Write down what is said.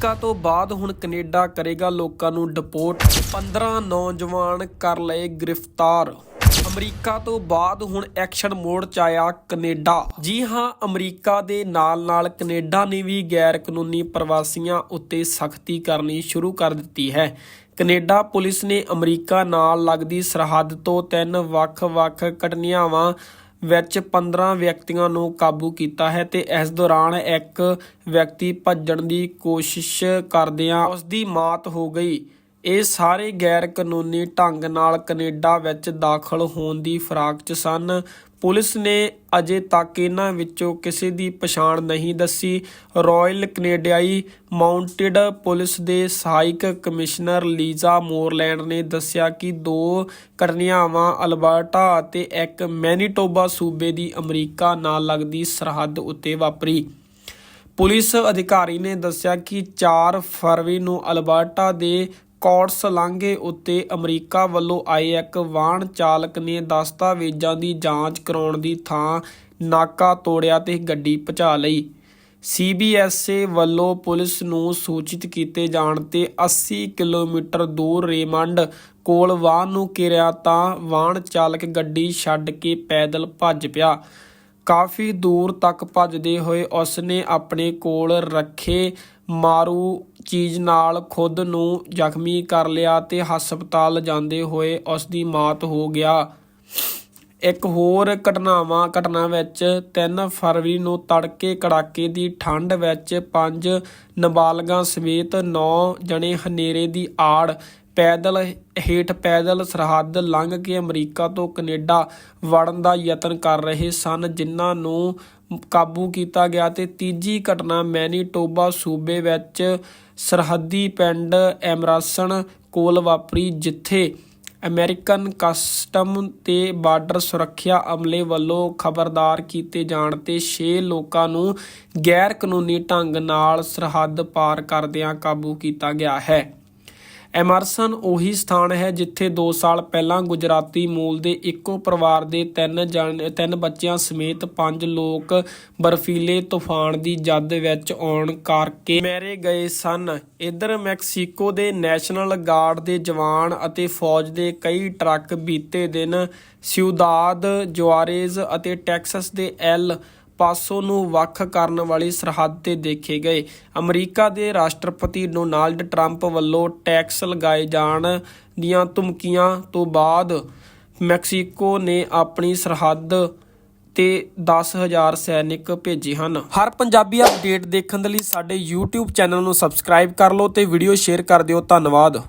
America ਤੋਂ ਬਾਅਦ ਹੁਣ ਕੈਨੇਡਾ ਕਰੇਗਾ ਲੋਕਾਂ ਨੂੰ ਡਿਪੋਰਟ। 15 ਨੌਜਵਾਨ ਕਰ ਲਏ ਗ੍ਰਿਫਤਾਰ। ਅਮਰੀਕਾ ਤੋਂ ਬਾਅਦ ਹੁਣ ਐਕਸ਼ਨ ਮੋਡ ਚ ਆਇਆ ਕੈਨੇਡਾ। ਜੀ ਹਾਂ, ਅਮਰੀਕਾ ਦੇ ਨਾਲ-ਨਾਲ ਕੈਨੇਡਾ ਨੇ ਵੀ ਗੈਰ ਕਾਨੂੰਨੀ ਪ੍ਰਵਾਸੀਆਂ ਉੱਤੇ ਸਖਤੀ ਕਰਨੀ ਸ਼ੁਰੂ ਕਰ ਦਿੱਤੀ ਹੈ। ਕੈਨੇਡਾ ਪੁਲਿਸ ਨੇ ਅਮਰੀਕਾ ਨਾਲ ਲੱਗਦੀ ਸਰਹੱਦ ਤੋਂ ਤਿੰਨ ਵੱਖ-ਵੱਖ ਘਟਨਾਵਾਂ ਵਿੱਚ 15 ਵਿਅਕਤੀਆਂ ਨੂੰ ਕਾਬੂ ਕੀਤਾ ਹੈ ਤੇ ਇਸ ਦੌਰਾਨ ਇੱਕ ਵਿਅਕਤੀ ਭੱਜਣ ਦੀ ਕੋਸ਼ਿਸ਼ ਕਰਦਿਆਂ ਉਸ ਦੀ ਮੌਤ ਹੋ ਗਈ। ਇਹ ਸਾਰੇ ਗੈਰ ਕਾਨੂੰਨੀ ਢੰਗ ਨਾਲ ਕੈਨੇਡਾ ਵਿੱਚ ਦਾਖਲ ਹੋਣ ਦੀ ਫਰਾਕ 'ਚ ਸਨ। ਪੁਲਿਸ ਨੇ ਅਜੇ ਤੱਕ ਇਹਨਾਂ ਵਿੱਚੋਂ ਕਿਸੇ ਦੀ ਪਛਾਣ ਨਹੀਂ ਦੱਸੀ। ਰਾਇਲ ਕੈਨੇਡਾਈ ਮਾਊਂਟਡ ਪੁਲਿਸ ਦੇ ਸਹਾਇਕ ਕਮਿਸ਼ਨਰ ਲੀਜ਼ਾ ਮੋਰਲੈਂਡ ਨੇ ਦੱਸਿਆ ਕਿ ਦੋ ਘਟਨਾਵਾਂ ਅਲਬਰਟਾ ਅਤੇ ਇੱਕ ਮੈਨੀਟੋਬਾ ਸੂਬੇ ਦੀ ਅਮਰੀਕਾ ਨਾਲ ਲੱਗਦੀ ਸਰਹੱਦ ਉੱਤੇ ਵਾਪਰੀ। ਪੁਲਿਸ ਅਧਿਕਾਰੀ ਨੇ ਦੱਸਿਆ ਕਿ 4 ਫਰਵਰੀ ਨੂੰ ਅਲਬਰਟਾ ਦੇ ਕੌਟਸ ਲਾਂਘੇ ਉੱਤੇ ਅਮਰੀਕਾ ਵੱਲੋਂ ਆਏ ਇੱਕ ਵਾਹਨ ਚਾਲਕ ਨੇ ਦਸਤਾਵੇਜ਼ਾਂ ਦੀ ਜਾਂਚ ਕਰਾਉਣ ਦੀ ਥਾਂ ਨਾਕਾ ਤੋੜਿਆ ਤੇ ਗੱਡੀ ਭਜਾ ਲਈ। ਸੀਬੀਐਸਏ ਵੱਲੋਂ ਪੁਲਿਸ ਨੂੰ ਸੂਚਿਤ ਕੀਤੇ ਜਾਣ ਤੇ 80 ਕਿਲੋਮੀਟਰ ਦੂਰ ਰੇਮੰਡ ਕੋਲ ਵਾਹਨ ਨੂੰ ਘੇਰਿਆ ਤਾਂ ਵਾਹਨ ਚਾਲਕ ਗੱਡੀ ਛੱਡ ਕੇ ਪੈਦਲ ਭੱਜ ਪਿਆ। ਕਾਫੀ ਦੂਰ ਤੱਕ ਭੱਜਦੇ ਹੋਏ ਉਸਨੇ ਆਪਣੇ ਕੋਲ ਰੱਖੇ ਮਾਰੂ ਚੀਜ਼ ਨਾਲ ਖੁਦ ਨੂੰ ਜ਼ਖਮੀ ਕਰ ਲਿਆ ਤੇ ਹਸਪਤਾਲ ਜਾਂਦੇ ਹੋਏ ਉਸ ਦੀ ਮੌਤ ਹੋ ਗਿਆ। ਇੱਕ ਹੋਰ ਘਟਨਾਵਾਂ, ਘਟਨਾ ਵਿੱਚ 3 ਫਰਵਰੀ ਨੂੰ ਤੜਕੇ ਕੜਾਕੇ ਦੀ ਠੰਡ ਵਿੱਚ ਪੰਜ ਨਾਬਾਲਗਾਂ ਸਮੇਤ 9 ਜਣੇ ਹਨੇਰੇ ਦੀ ਆੜ ਪੈਦਲ ਹੇਠ ਪੈਦਲ ਸਰਹੱਦ ਲੰਘ ਕੇ ਅਮਰੀਕਾ ਤੋਂ ਕੈਨੇਡਾ ਵੜਨ ਦਾ ਯਤਨ ਕਰ ਰਹੇ ਸਨ, ਜਿਨ੍ਹਾਂ ਨੂੰ ਕਾਬੂ ਕੀਤਾ ਗਿਆ ਤੇ ਤੀਜੀ ਘਟਨਾ ਮੈਨੀਟੋਬਾ ਸੂਬੇ ਵਿੱਚ ਸਰਹੱਦੀ ਪਿੰਡ ਐਮਰਾਸਨ ਕੋਲ ਵਾਪਰੀ, ਜਿੱਥੇ ਅਮਰੀਕਨ ਕਸਟਮ ਤੇ ਬਾਰਡਰ ਸੁਰੱਖਿਆ ਅਮਲੇ ਵੱਲੋਂ ਖਬਰਦਾਰ ਕੀਤੇ ਜਾਣ ਤੇ 6 ਲੋਕਾਂ ਨੂੰ ਗੈਰ ਕਾਨੂੰਨੀ ਢੰਗ ਨਾਲ ਸਰਹੱਦ ਪਾਰ ਕਰਦਿਆਂ ਕਾਬੂ ਕੀਤਾ ਗਿਆ ਹੈ। ਐਮਰਸਨ ਉਹੀ ਸਥਾਨ ਹੈ ਜਿੱਥੇ 2 ਸਾਲ ਪਹਿਲਾਂ ਗੁਜਰਾਤੀ ਮੂਲ ਦੇ ਇੱਕੋ ਪਰਿਵਾਰ ਦੇ ਤਿੰਨ ਜਣ, ਤਿੰਨ ਬੱਚਿਆਂ ਸਮੇਤ ਪੰਜ ਲੋਕ ਬਰਫੀਲੇ ਤੂਫਾਨ ਦੀ ਜਦ ਵਿੱਚ ਆਉਣ ਕਰਕੇ ਮਾਰੇ ਗਏ ਸਨ। ਇਧਰ ਮੈਕਸੀਕੋ ਦੇ ਨੈਸ਼ਨਲ ਗਾਰਡ ਦੇ ਜਵਾਨ ਅਤੇ ਫੌਜ ਦੇ ਕਈ ਟਰੱਕ ਬੀਤੇ ਦਿਨ ਸਿਊਦਾਦ, ਜੁਆਰੇਜ਼ ਅਤੇ ਟੈਕਸਸ ਦੇ ਐਲ ਪਾਸੋਂ ਨੂੰ ਵੱਖ ਕਰਨ ਵਾਲੀ ਸਰਹੱਦ ਤੇ ਦੇਖੇ ਗਏ। ਅਮਰੀਕਾ ਦੇ ਰਾਸ਼ਟਰਪਤੀ ਡੋਨਾਲਡ ਟਰੰਪ ਵੱਲੋਂ ਟੈਕਸ ਲਗਾਏ ਜਾਣ ਦੀਆਂ ਧਮਕੀਆਂ ਤੋਂ ਬਾਅਦ ਮੈਕਸੀਕੋ ਨੇ ਆਪਣੀ ਸਰਹੱਦ ਤੇ 10000 ਸੈਨਿਕ ਭੇਜੇ ਹਨ। ਹਰ ਪੰਜਾਬੀ ਅਪਡੇਟ ਦੇਖਣ ਦੇ ਲਈ ਸਾਡੇ YouTube ਚੈਨਲ ਨੂੰ ਸਬਸਕ੍ਰਾਈਬ ਕਰ ਲਓ ਤੇ ਵੀਡੀਓ ਸ਼ੇਅਰ ਕਰ ਦਿਓ। ਧੰਨਵਾਦ।